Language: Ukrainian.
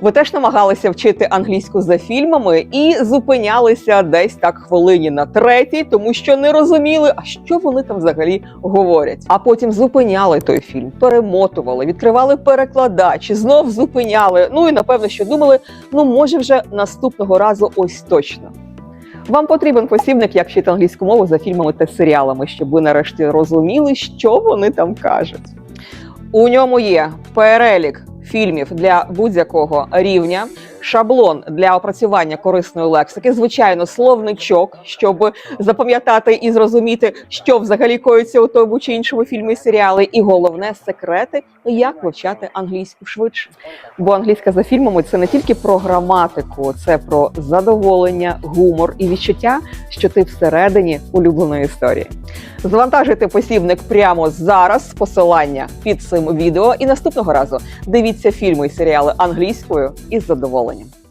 Ви теж намагалися вчити англійську за фільмами і зупинялися десь так хвилині на третій, тому що не розуміли, а що вони там взагалі говорять. А потім зупиняли той фільм, перемотували, відкривали перекладач, знов зупиняли. Ну і напевно, що думали, ну може вже наступного разу ось точно. Вам потрібен посібник, як вчити англійську мову за фільмами та серіалами, щоб ви нарешті розуміли, що вони там кажуть. У ньому є перелік фільмів для будь-якого рівня, шаблон для опрацювання корисної лексики, звичайно, словничок, щоб запам'ятати і зрозуміти, що взагалі коїться у тому чи іншому фільмі серіали, і головне секрети, як вивчати англійську швидше. Бо англійська за фільмами це не тільки про граматику, це про задоволення, гумор і відчуття, що ти всередині улюбленої історії. Завантажуйте посібник прямо зараз. Посилання під цим відео. І наступного разу дивіться фільми і серіали англійською із задоволенням.